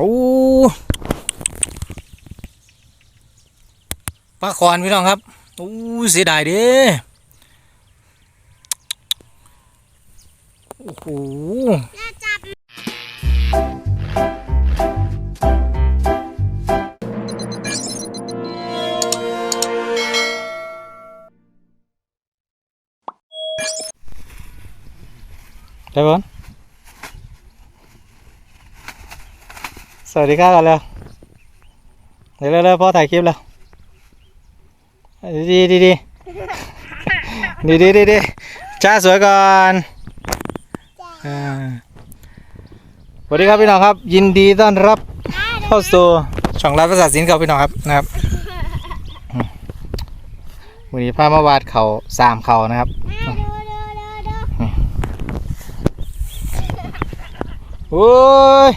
โอ้ปลาคอนพี่น้องครับโอ้เสียดายเด้โอ้โหได้บอล สวัสดีครับกันแล้วเดี๋ยวเร็วๆพ่อถ่ายคลิปแล้วดีดีดีดีดีดีดีจ้าสวยก่อนอ่าสวัสดีครับพี่น้องครับ ยินดีต้อนรับเข้าสู่ช่องรัฐประสาทสินครับพี่น้องครับนะครับอืมวันนี้พามาวาดเขาสามเขานะครับโอ้ย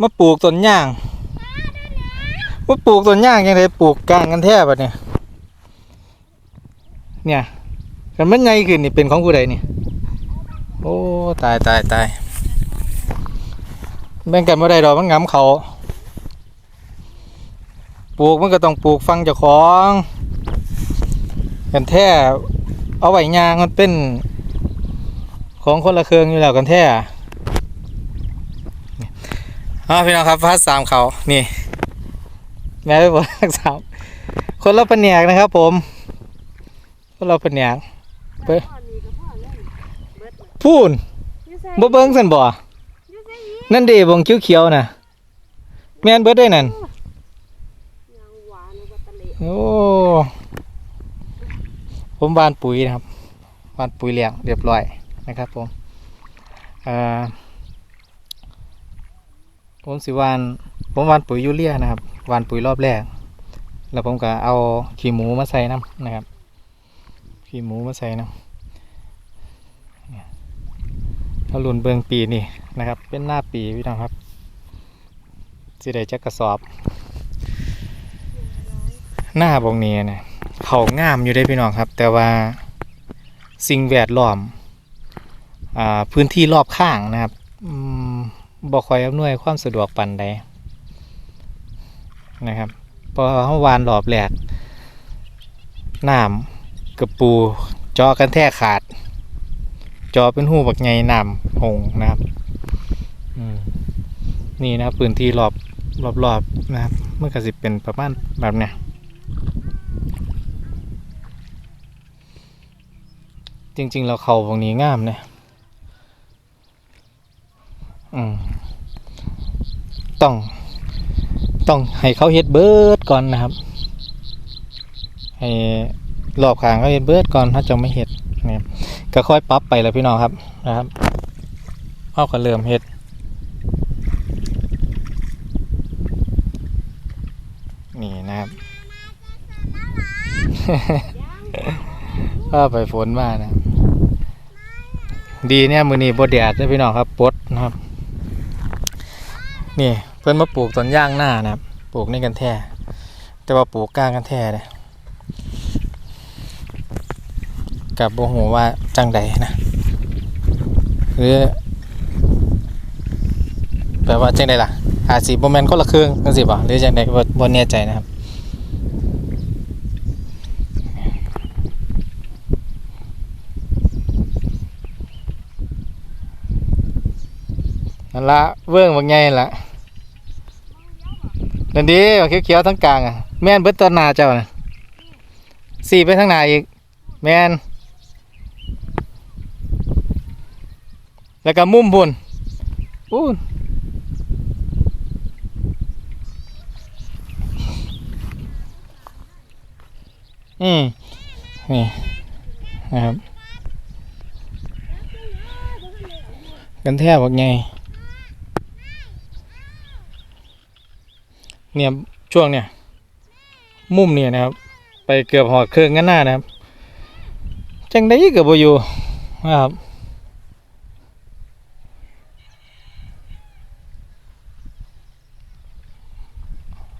มาปลูกต้นย่างมาปลูกต้นย่างยังไงปลูกกลางกันแทบอะเนี่ย เนี่ยกันมันใหญ่ขึ้นนี่เป็นของผู้ใดนี่ โอ้ตายตายตายแบ่งกันไม่ได้ดอกมันงำเขาปลูกมันก็ต้องปลูกฟังเจ้าของกันแท้เอาไว้ยางมันเป็นของคนละเครื่องอยู่แล้วกันแท้ อ๋อพี่น้องครับพัดสามเขานี่ แม่ไปบอกพัดสามคนละแผนกนะครับ ผม คนละแผนกไปพูนบ่เบิ้งสันบ่นั่นเดีบงเขียวน่ะ แม่นเบิดได้นั่นโอ้ผมบานปุ๋ยนะครับบานปุ๋ยเลี้ยงเรียบร้อยนะครับผมเอ่อ ผมสิวานผมวานปุ๋ยยูเรียนะครับวานปุ๋ยรอบแรก แล้วผมก็เอาขี้หมูมาใส่น้ำนะครับ ขี้หมูมาใส่น้ำเนี่ยเอาหลุนเบิงปีนี่นะครับ เป็นหน้าปีพี่น้องครับสิได้จักกระสอบ หน้าบงนี้นี่ยเขางามอยู่ได้พี่น้องครับ แต่ว่าสิ่งแวดล้อมอพื้นที่รอบข้างนะครับ บ่ค่อยอำนวยความสะดวกปันใดนะครับพอเขาวานรอบแหลกน้ำกระปูจอกันแท้ขาด จอเป็นหูบักไงน้ำหงนะครับนี่นะครับพื้นที่รอบรอบๆนะครับเมื่อกสิเป็นประมาณแบบเนี้ยจริงๆเราเขาตรงนี้งามนะ ต้อง ต้องให้เขาเฮ็ดเบิดก่อนนะครับ ให้รอบขางเขาเฮ็ดเบิดก่อนถ้าจะไม่เฮ็ดนะครับก็ค่อยปรับไปแล้วพี่น้องครับนะครับเอาก็เริ่มเฮ็ดนี่นะครับก็ไปฝนมานะ ดีเนี่ยมือนี้บดแดดนะพี่น้องครับปดนะครับ นี่เพิ่นมาปลูกต้นย่างหน้านะครับปลูกในกันแท่แต่ว่าปลูกกลางกันแท่นะกับโบหูว่าจังใดนะหรือแปลว่าจังใดล่ะอาจสีโบแมนก็ละเครื่องนั่นสิบ่หรือจังใดก็บ่บ่แน่ใจนะครับ นั่นละเบื้องบางไงล่ะนั่นดีว่าเขียวๆทั้งกลางอะแม่นเบิดตอนหนาเจ้าน่ะสี่ไปทั้งหนาอีก แม่นแล้วก็มุมบุญอู้นอืมนี่นะครับ กันแทบว่าไง เนี่ยช่วงเนี่ย มุมเนี่ยนะครับ ไปเกือบหอดเครื่องกันหน้านะครับจังได้เกือบอยู่นะครับ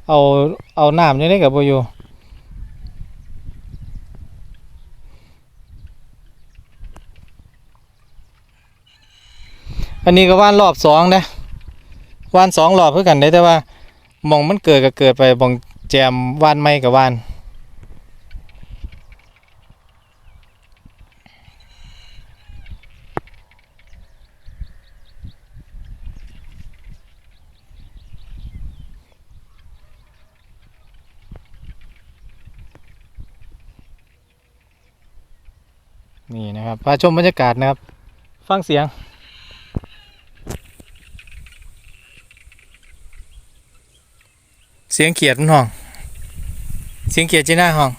เอา เอาน้ำยังได้กับโบโยอันนี้ก็ว่านรอบสองนะว่านสองรอบเพื่อกันได้แต่ว่า มองมันเกิดก็เกิดไปหมองแจมว่านไม่กับว่านนี่นะครับพาชมบรรยากาศนะครับ ฟังเสียง สียงเขียดมันห้อง เสียงเขียดจีน่าห้อง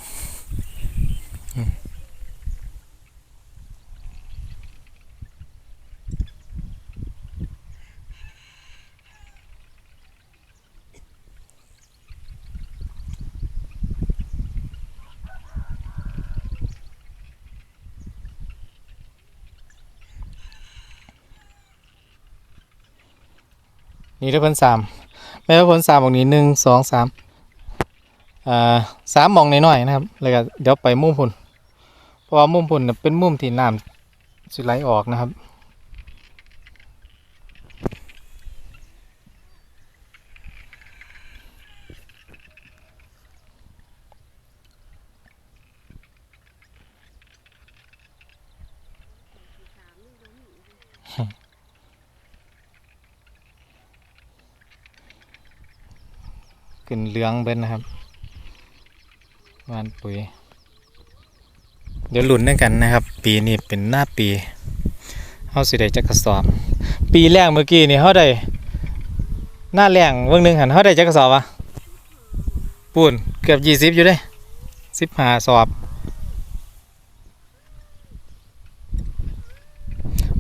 นี่ได้เพิ่นสาม แม่ว่าเพิ่นสามมองนี้หนึ่งสองสามอ่าสามหมองน้อยๆนะครับ แล้วก็เดี๋ยวไปมุมพุ่นเพราะว่ามุมพุ่นเป็นมุมที่น้ำสิไหลออกนะครับ ขึ้นเหลืองเบิ้นนะครับวานปุ๋ย เดี๋ยวหลุนด้วยกันนะครับ ปีนี้เป็นหน้าปีเฮาสิได้จักกระสอบ ปีแรกเมื่อกี้นี่เฮาได้หน้าแรงเบิ่งหนึงหันเฮาได้จักกระสอบวะปูนเกือบยี่สิบอยู่เด้สิบห้าสอบ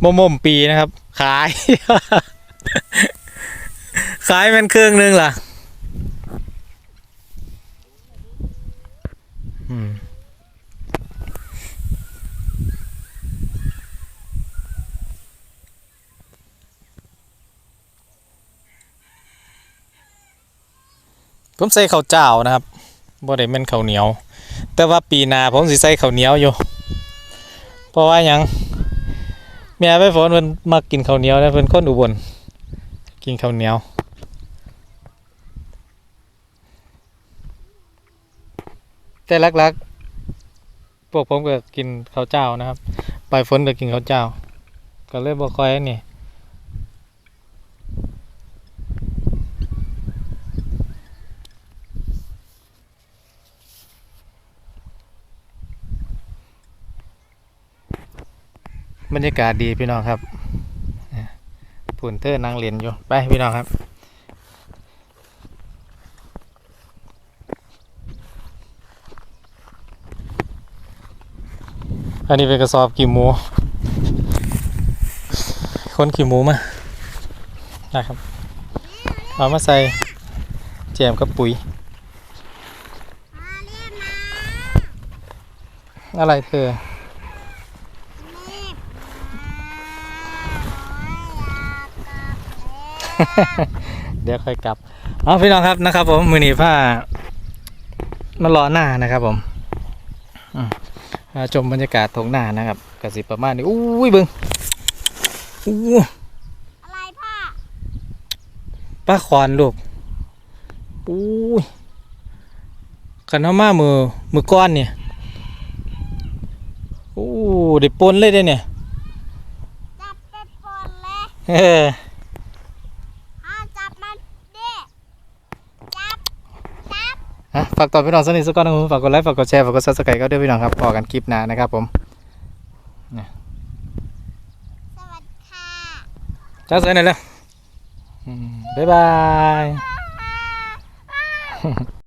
บ่มมปีนะครับ ขาย ขายเป็นเครื่องหนึงล่ะ ผมใส่ข้าวเจ้านะครับบ่ได้แม่นข้าวเหนียว แต่ว่าปีหน้าผมสิใส่ข้าวเหนียวอยู่ เพราะว่าหยังแม่ไปฝนเพิ่นมักกินข้าวเหนียวนะเพิ่นคนอุบลกินข้าวเหนียวแต่ลักๆพวกผมก็กินข้าวเจ้านะครับ ปลายฝนก็กินข้าวเจ้า ก็เลยบ่ค่อยอัน บรรยากาศดีพี่น้องครับผุ่นเตอร์นางเรียนอยู่ไปพี่น้องครับอันนี้เป็นกระสอบกี่หมูคนขี่หมูมานะครับเอามาใส่แจมกับปุ๋ย อะไรเธอ เดี๋ยวค่อยกลับเอาพี่น้องครับนะครับ ผมมือหนีผ้ามารอหน้านะครับผมอืมมาชมบรรยากาศทงหน้านะครับกสิประมาณนี้อุ้ยเบิงอู้อะไรพ่อปลาขอนลูกอุ้ยขันเอามามือมือก้อนเนี่ยอู้ได้ปนเลยเด้เนี่ยจับไปปนเลย เออ อ้าวจับมันดิจับ จับ ฮะฝากต่อพี่น้องสนิทสักก้อนนะครับฝากกดไลค์ฝากกดแชร์ฝากกดซับสไครต์ก็ด้วยพี่น้องครับพอกันคลิปหน้านะครับผมสวัสดีค่ะจ้าสวยหน่อยเลยอืมบ๊ายบายอ่า